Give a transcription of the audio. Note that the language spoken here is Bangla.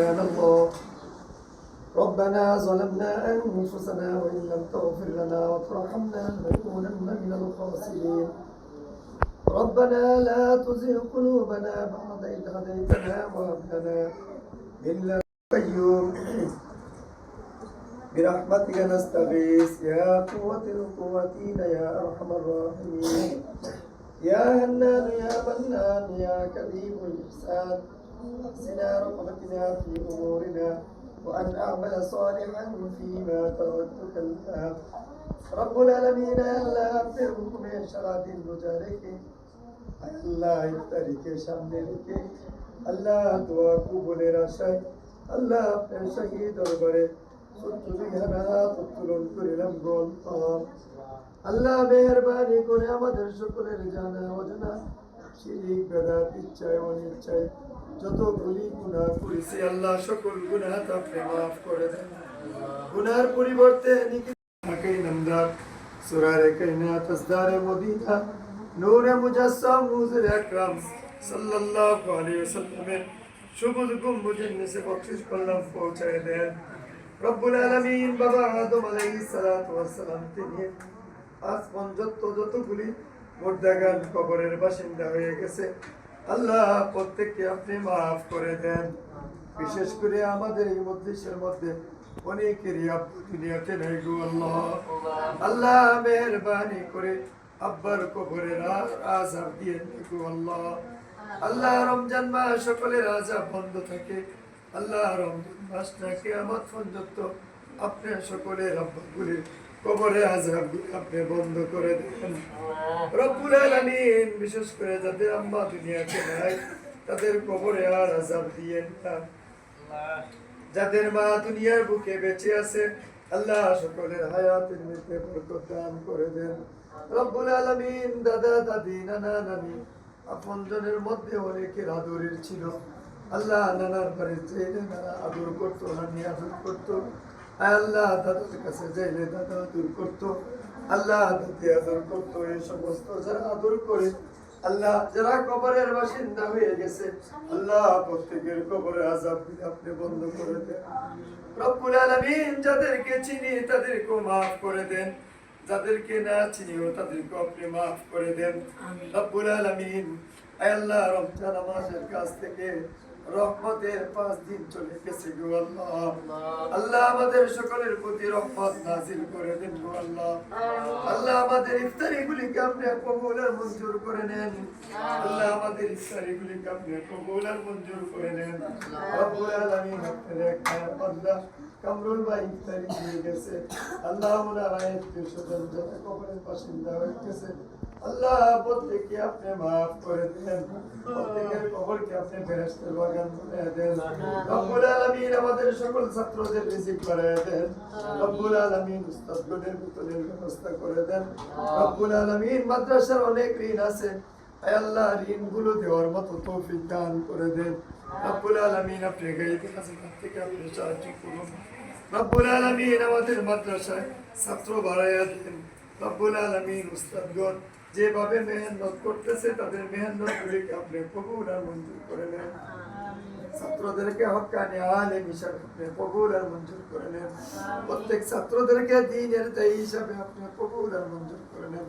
سبحان الله. ربنا ظلمنا أنفسنا وإن لم تغفر لنا وترحمنا لنكونن من الخاسرين. ربنا لا تزغ قلوبنا بعد إذ هديتنا وهب لنا من لدنك برحمتك نستغيث. يا قوة القوتين يا أرحم الراحمين. يا هنان يا منان يا كريم الإحسان. أحسنا رحمتنا في أمورنا وأن أعمل صالحا فيما تركت كلا رب العالمين আল্লাহ আপনার হুকুমে সারাদিন রোজা রেখে আল্লাহ ইফতারিকে সামনে রেখে আল্লাহ দোয়া কবুলের আশায় আল্লাহ আপনার শাহী দরবারে সত্তর হাত উত্তোলন করিলাম গ্রন্থ আল্লাহ মেহরবানি করে আমাদের সকলের জানা অজানা শিরিক বেদাত ইচ্ছায় অনিচ্ছায় যতগুলি গুনাহ করেছি, আল্লাহ সকল গুনাহ আপনি মাফ করে দেন। গুনার পরিবর্তে নিকি নামদার। সুরারে কাইনা তসদারে মদিনা, নূরে মুজাসসাম, হুজুর আকরাম সাল্লাল্লাহু আলাইহি ওয়াসাল্লামের সবুজ গম্বুজের নিচে বকশিশ করলাম, পৌঁছায় দেন। রব্বুল আলামিন বাবা আদম আলাইহিস সালাতু ওয়াস সালাম থেকে আজ পর্যন্ত যতগুলি মুর্দাগান কবরের বাসিন্দা হয়ে গেছে আল্লাহ প্রত্যেককে আপনি মাফ করে দেন। বিশেষ করে আমাদের এই মধ্যেশের মধ্যে গো আল্লাহ। মেহরবানি করে আব্বার কবরের আজাব দিয়ে গো আল্লাহ। আল্লাহ রমজান মাস সকলের আজাব বন্ধ থাকে। আল্লাহ রমজান মাসটাকে আমার পর্যন্ত আপনার সকলের আব্বাগুলির কবরে আজাব আপনি বন্ধ করে দেন। রব্বুল আলামিন, বিশেষ করে যাদের আম্মা দুনিয়াতে নাই, তাদের কবরে আর আজাব দিয়ে না। যাদের মা দুনিয়ার বুকে বেঁচে আছে, আল্লাহ সকলের হায়াতের মধ্যে বরকত দান করে দেন। রব্বুল আলামিন, দাদা, দাদি, নানা, নানি, আপনজনের মধ্যে অনেকের আদরের ছিল। আল্লাহ নানার বাড়িতে নানা আদর করতো, নানি আদর করতো। আল্লাহ দাদার কাছে যাইলে দাদা আদর করতো আল্লাহ আদর করতো এই সমস্ত যারা আদর করে আল্লাহ যারা কবরের বাসিন্দা হয়ে গেছে আল্লাহ প্রত্যেকের কবরে আজাব আপনি বন্ধ করে দেন। রব্বুল আলামিন যাদেরকে চিনি তাদেরকে মাফ করে দেন যাদেরকে না চিনিও তাদেরকে আপনি মাফ করে দেন। রব্বুল আলামিন আল্লাহ রমজান আমাদের কাছ থেকে রহমতের পাঁচ দিন চলে গেছে গো আল্লাহ। আল্লাহ আমাদের সকলের প্রতি রহমত নাজিল করে দেন গো আল্লাহ। আল্লাহ আমাদের ইফতারি গুলিকে আপনি কবুল আর মঞ্জুর করে নেন। আল্লাহ আমাদের ইফতারি গুলিকে আপনি কবুল আর মঞ্জুর করে নেন। রব্বুল আলামিন আপনার একটা বান্দা কামরুল ভাই ইফতারি দিয়ে গেছে। আল্লাহ ওনার আয়াতকে যারা কবরের বাসিন্দা হয়ে গেছে। আল্লাহ প্রত্যেককে আপনি মাফ করে দেন প্রত্যেকের কবরকে আপনি ফেরেশতার বাগান বানায় দেন। রব্বুল আলামিন আমাদের সকল ছাত্রদের রিজিক বাড়ায় দেন। রব্বুল আলামিন উস্তাদগণের বেতনের ব্যবস্থা করে দেন। রব্বুল আলামিন মাদ্রাসার অনেক ঋণ আছে। আল্লাহ ঋণগুলো দেওয়ার মতো তৌফিক দান করে দেন। রব্বুল আলামিন আপনি গাইতে কাছে থেকে আপনি সাহায্য করুন। রব্বুল আলামিন আমাদের মাদ্রাসায় ছাত্র বাড়াইয়া দেন। রব্বুল আলামিন উস্তাদগণ যেভাবে মেহনত করতেছে তাদের মেহনত গুলিকে আপনি কবুল আর মঞ্জুর করে নেন। ছাত্রদেরকে হকানি আলেম মিশাল আপনি কবুল আর মঞ্জুর করে নেন। প্রত্যেক ছাত্রদেরকে দিনের দায়ী হিসাবে আপনি কবুল আর মঞ্জুর করে নেন।